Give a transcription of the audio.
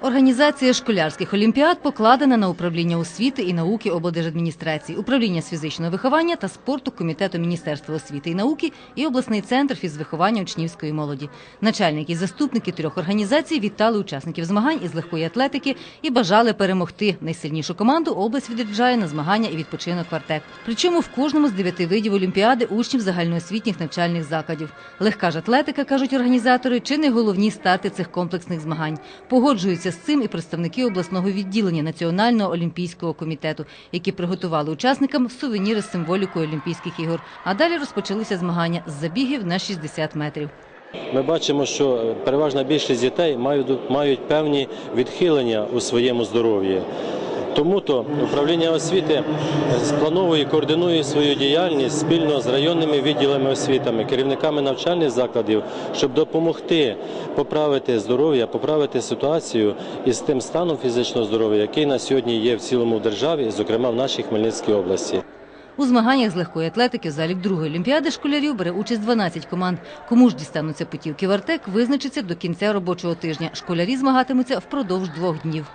Організація школярських олімпіад покладена на управління освіти і науки облдержадміністрації, управління з фізичного виховання та спорту комітету Міністерства освіти і науки і обласний центр фізвиховання учнівської молоді. Начальники і заступники трьох організацій вітали учасників змагань із легкої атлетики і бажали перемогти. Найсильнішу команду область відряджає на змагання і відпочинок «Квартет». Причому в кожному з дев'яти видів олімпіади учнів загальноосвітніх навчальних закладів. Легка ж атлетика, кажуть організатори, чи не головні старти цих комплексних змагань. Погоджуються з цим і представники обласного відділення Національного олімпійського комітету, які приготували учасникам сувеніри з символікою Олімпійських ігор. А далі розпочалися змагання з забігів на 60 метрів. Ми бачимо, що е, переважна більшість дітей мають, мають певні відхилення у своєму здоров'ї. Тому то управління освіти сплановує і координує свою діяльність спільно з районними відділами освітами, керівниками навчальних закладів, щоб допомогти поправити здоров'я, поправити ситуацію із тим станом фізичного здоров'я, який на сьогодні є в цілому державі, зокрема в нашій Хмельницькій області. У змаганнях з легкої атлетики в залік другої олімпіади школярів бере участь 12 команд. Кому ж дістануться путівки в Артек, визначиться до кінця робочого тижня. Школярі змагатимуться впродовж двох днів.